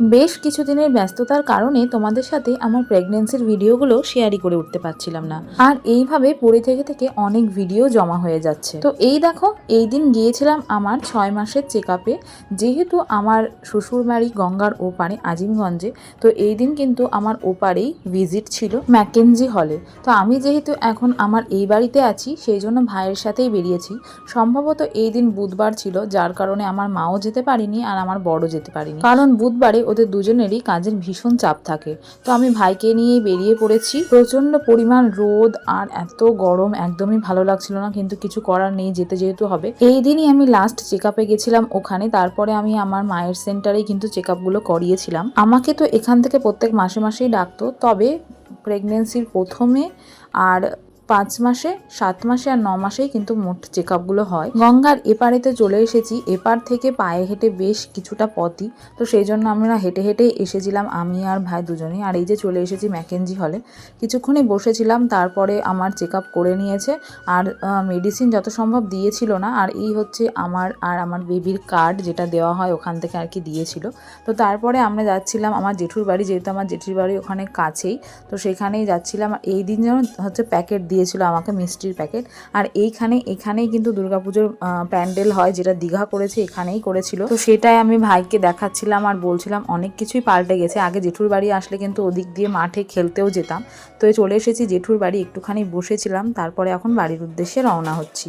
বেশ কিছুদিনের ব্যস্ততার কারণে তোমাদের সাথে আমার প্রেগনেন্সির ভিডিওগুলো শেয়ারই করে উঠতে পারছিলাম না। আর এইভাবে পড়ে থেকে থেকে অনেক ভিডিও জমা হয়ে যাচ্ছে। তো এই দেখো, এই দিন গিয়েছিলাম আমার ছয় মাসের চেক আপে যেহেতু আমার শ্বশুর বাড়ি গঙ্গার ওপারে, আজিমগঞ্জে, তো এই দিন কিন্তু আমার ওপারেই ভিজিট ছিল ম্যাকেনজি হলে তো আমি যেহেতু এখন আমার এই বাড়িতে আছি, সেই জন্য ভাইয়ের সাথেই বেরিয়েছি। সম্ভবত এই দিন বুধবার ছিল, যার কারণে আমার মাও যেতে পারিনি আর আমার বড় যেতে পারিনি। কারণ বুধবারে ওদের দুজনেরই কাজের ভীষণ চাপ থাকে। তো আমি ভাইকে নিয়েই বেরিয়ে পড়েছি। প্রচণ্ড পরিমাণ রোদ আর এত গরম, একদমই ভালো লাগছিল না, কিন্তু কিছু করার নেই, যেতে যেহেতু হবে। এই দিনই আমি লাস্ট চেক আপে গেছিলাম ওখানে, তারপরে আমি আমার মায়ের সেন্টারেই কিন্তু চেক আপগুলো করিয়েছিলাম। আমাকে তো এখান থেকে প্রত্যেক মাসে মাসেই ডাকতো, তবে প্রেগনেন্সির প্রথমে আর পাঁচ মাসে, সাত মাসে আর ন মাসেই কিন্তু মোট চেক আপগুলো হয়। গঙ্গার এপারেতে চলে এসেছি। এপার থেকে পায়ে হেঁটে বেশ কিছুটা পথই। তো সেই জন্য আমরা হেঁটে হেঁটে এসেছিলাম আমি আর ভাই দুজনেই। আর এই যে চলে এসেছি ম্যাকেনজি হলে। কিছুক্ষণই বসেছিলাম, তারপরে আমার চেক আপ করে নিয়েছে। আর মেডিসিন যত সম্ভব দিয়েছিল না। আর এই হচ্ছে আমার আর আমার বেবির কার্ড যেটা দেওয়া হয় ওখান থেকে আর কি দিয়েছিল। তো তারপরে আমরা যাচ্ছিলাম আমার জেঠুর বাড়ি, যেহেতু আমার জেঠির বাড়ি ওখানে কাছেই। তো সেখানেই যাচ্ছিলাম। এই দিন যেন হচ্ছে প্যাকেট দিয়েছিল আমাকে মিষ্টির প্যাকেট। আর এইখানে, এখানেই কিন্তু দুর্গাপুজোর প্যান্ডেল হয়, যেটা দীঘা করেছে, এখানেই করেছিল। তো সেটাই আমি ভাইকে দেখাচ্ছিলাম আর বলছিলাম, অনেক কিছুই পাল্টে গেছে। আগে জেঠুর বাড়ি আসলে কিন্তু ওদিক দিয়ে মাঠে খেলতেও যেতাম। তো চলে এসেছি জেঠুর বাড়ি, একটুখানি বসেছিলাম। তারপরে এখন বাড়ির উদ্দেশ্যে রওনা হচ্ছি।